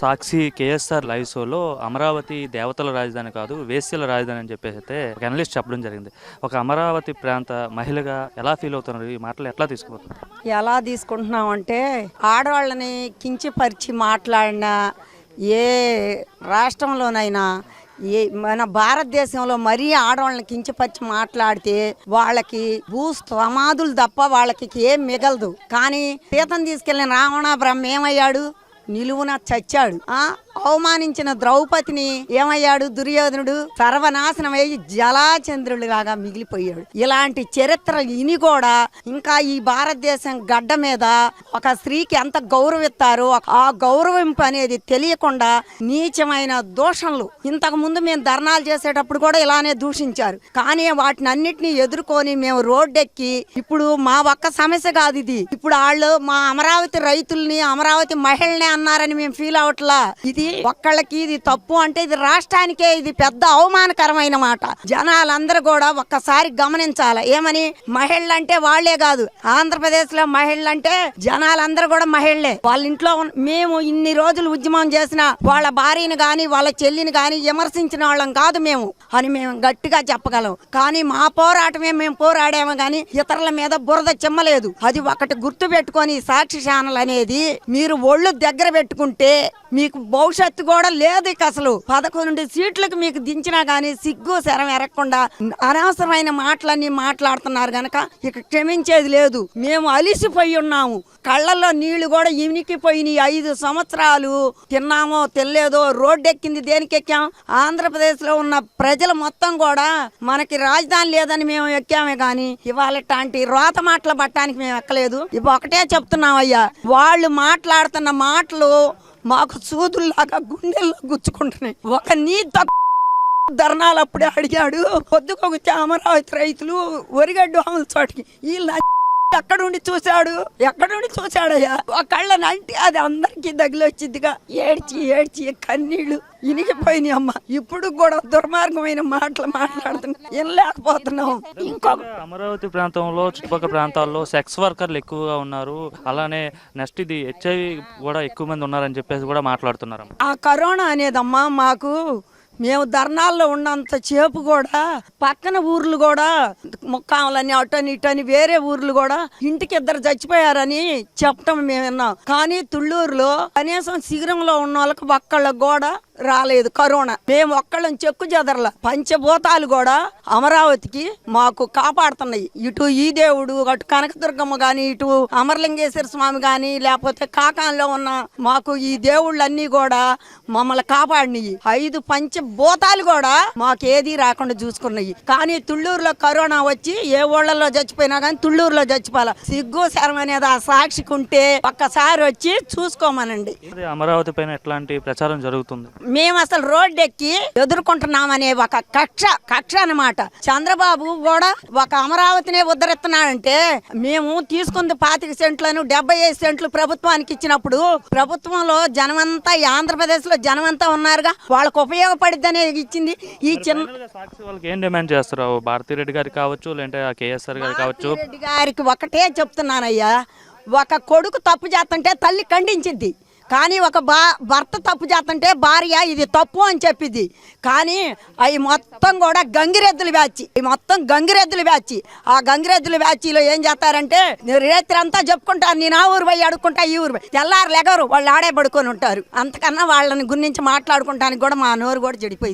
సాక్షి KSR live షోలో అమరావతి దేవతల రాజధాని కాదు వేశ్యల రాజధాని అని చెప్పేసి అయితే ఒక అనలిస్ట్ చెప్పడం జరిగింది. ఒక అమరావతి ప్రాంత మహిళగా ఎలా ఫీల్ అవుతున్నారు? ఈ మాటలు ఎట్లా తీసుకుపోతున్నారు? ఎలా తీసుకుంటున్నామంటే ఆడవాళ్ళని కించపరిచి మాట్లాడిన ఏ రాష్ట్రంలోనైనా ఏ మన భారతదేశంలో మరీ ఆడవాళ్ళని కించపరిచి మాట్లాడితే వాళ్ళకి భూ సమాధులు తప్ప వాళ్ళకి ఏం మిగలదు. కానీ సీతను తీసుకెళ్ళిన రావణ బ్రహ్మ ఏమయ్యాడు? నిలువున చచ్చాడు. ఆ అవమానించిన ద్రౌపదిని ఏమయ్యాడు? దుర్యోధనుడు సర్వనాశనమై జలాచంద్రుడిలాగా మిగిలిపోయాడు. ఇలాంటి చరిత్ర ఇని కూడా ఇంకా ఈ భారతదేశం గడ్డ మీద ఒక స్త్రీకి ఎంత గౌరవిస్తారో ఆ గౌరవింపు అనేది తెలియకుండా నీచమైన దూషణలు ఇంతకు ముందు మేము ధర్నాలు చేసేటప్పుడు కూడా ఇలానే దూషించారు. కానీ వాటిని అన్నిటినీ ఎదుర్కొని మేము రోడ్డెక్కి ఇప్పుడు మా ఒక్క సమస్య కాదు ఇది. ఇప్పుడు వాళ్ళు మా అమరావతి రైతుల్ని అమరావతి మహిళని అన్నారని మేము ఫీల్ అవట్లా. ఇది ఒక్కళ్ళకి ఇది తప్పు అంటే ఇది రాష్ట్రానికే ఇది పెద్ద అవమానకరమైన మాట. జనాలందరూ కూడా ఒక్కసారి గమనించాలి. ఏమని? మహిళలంటే వాళ్ళే కాదు. ఆంధ్రప్రదేశ్లో మహిళలంటే జనాలందరూ కూడా మహిళలే. వాళ్ళ ఇంట్లో ఉన్న- మేము ఇన్ని రోజులు ఉద్యమం చేసిన వాళ్ళ భార్యని గాని వాళ్ళ చెల్లిని గాని విమర్శించిన వాళ్ళం కాదు మేము అని మేము గట్టిగా చెప్పగలం. కానీ మా పోరాటమే మేము పోరాడాము గాని ఇతరుల మీద బురద చెమ్మలేదు. అది ఒకటి గుర్తు పెట్టుకొని సాక్షి ఛానల్ అనేది మీరు ఒళ్ళు దగ్గర పెట్టుకుంటే మీకు భవిష్యత్తు కూడా లేదు ఇక అసలు. పదకొండు సీట్లకు మీకు దించినా కానీ సిగ్గు శరం ఎరగకుండా అనవసరమైన మాటలన్నీ మాట్లాడుతున్నారు గనక ఇక క్షమించేది లేదు. మేము అలిసిపోయి ఉన్నాము. కళ్ళల్లో నీళ్ళు కూడా ఇనికిపోయినాయి ఐదు సంవత్సరాలు తిన్నామో తెలియదో రోడ్డెక్కింది దేనికి ఎక్కాం ఆంధ్రప్రదేశ్లో ఉన్న ప్రజలు మొత్తం కూడా మనకి రాజధాని లేదని మేము ఎక్కామే గాని ఇవాళ రోత మాటలు పట్టడానికి మేము ఎక్కలేదు. ఇవి ఒకటే చెప్తున్నాం అయ్యా వాళ్ళు మాట్లాడుతున్న మాటలు మాకు సూదుల్లాగా గుండెల్లో గుచ్చుకుంటున్నాయి. ఒక నీ ధర్నాలు అప్పుడే అడిగాడు పొద్దుకొచ్చి అమరావతి రైతులు ఒరిగడ్డు అమలు చోటికి వీళ్ళు ఎక్కడుండి చూశాడు? ఎక్కడుండి చూశాడయ్యా? ఒక కళ్ళని అంటే అది అందరికి వచ్చిందిగా ఏడ్చి ఏడ్చి కన్నీళ్ళు ఇనిగిపోయినాయి అమ్మ. ఇప్పుడు కూడా దుర్మార్గమైన మాటలు మాట్లాడుతున్నా. వినలేకపోతున్నాం. ఇంకొక అమరావతి ప్రాంతంలో చుట్టుపక్కల ప్రాంతాల్లో సెక్స్ వర్కర్లు ఎక్కువగా ఉన్నారు. అలానే నెక్స్ట్ ఇది హెచ్ఐవి కూడా ఎక్కువ మంది ఉన్నారని చెప్పేసి కూడా మాట్లాడుతున్నారు ఆ కరోనా అనేదమ్మా మాకు మేము ధర్నాల్లో ఉన్నంత చేపు కూడా పక్కన ఊర్లు కూడా ముక్కాములని అటని ఇటని వేరే ఊర్లు కూడా ఇంటికి ఇద్దరు చచ్చిపోయారని చెప్పటం మేము విన్నాం. కానీ తుళ్ళూరులో కనీసం శిఖరంలో ఉన్న వాళ్ళకి ఒక్కళ్ళకు కూడా రాలేదు కరోనా. మేము ఒక్కళ్ళని చెక్కు చెదరల. పంచభూతాలు కూడా అమరావతికి మాకు కాపాడుతున్నాయి. ఇటు ఈ దేవుడు అటు కనకదుర్గమ్మ గాని ఇటు అమరలింగేశ్వర స్వామి గాని లేకపోతే కాకాంలో ఉన్న మాకు ఈ దేవుళ్ళన్నీ కూడా మమ్మల్ని కాపాడినాయి. ఐదు పంచభూతాలు కూడా మాకు ఏది రాకుండా చూసుకున్నాయి. కానీ తుళ్ళూరులో కరోనా వచ్చి ఏ ఊళ్ళలో చచ్చిపోయినా కానీ తుళ్ళూరులో చచ్చిపోవాల. సిగ్గు శరం అనేది ఆ సాక్షికి ఉంటే ఒక్కసారి వచ్చి చూసుకోమనండి. అమరావతి పైన ఎట్లాంటి ప్రచారం జరుగుతుంది? మేము అసలు రోడ్డు ఎక్కి ఎదుర్కొంటున్నామనే ఒక కక్ష కక్ష అన్నమాట. చంద్రబాబు కూడా ఒక అమరావతినే ఉద్ధరిస్తున్నాడంటే మేము తీసుకుంది పాతిక సెంట్లను డెబ్బై ఐదు సెంట్లు ప్రభుత్వానికి ఇచ్చినప్పుడు ప్రభుత్వంలో జనమంతా ఈ ఆంధ్రప్రదేశ్లో జనమంతా ఉన్నారుగా వాళ్ళకు ఉపయోగపడిద్దనే ఇచ్చింది ఈ చిన్న వాళ్ళకి ఏం డిమాండ్ చేస్తారు భారతిరెడ్డి గారికి కావచ్చు లేదంటే కేఎస్ఆర్ గారికి కావచ్చు? రెడ్డి గారికి ఒకటే చెప్తున్నానయ్యా. ఒక కొడుకు తప్పు చేస్తుంటే తల్లి ఖండించింది కానీ ఒక బా భర్త తప్పు చేస్తుంటే భార్య ఇది తప్పు అని చెప్పింది కానీ అవి మొత్తం కూడా గంగిరెద్దులు వ్యాచి ఈ మొత్తం గంగిరెద్దులు వ్యాచి ఆ గంగిరెద్దుల వ్యాచిలో ఏం చేస్తారంటే రేత్రి అంతా చెప్పుకుంటారు నేను ఆ ఊరు పోయి అడుక్కుంటా ఈ ఊరు పోయి. తెల్లారు లెగరు వాళ్ళు ఆడే పడుకొని ఉంటారు. అంతకన్నా వాళ్ళని గురించి మాట్లాడుకుంటానికి కూడా మా నోరు కూడా చెడిపోయింది.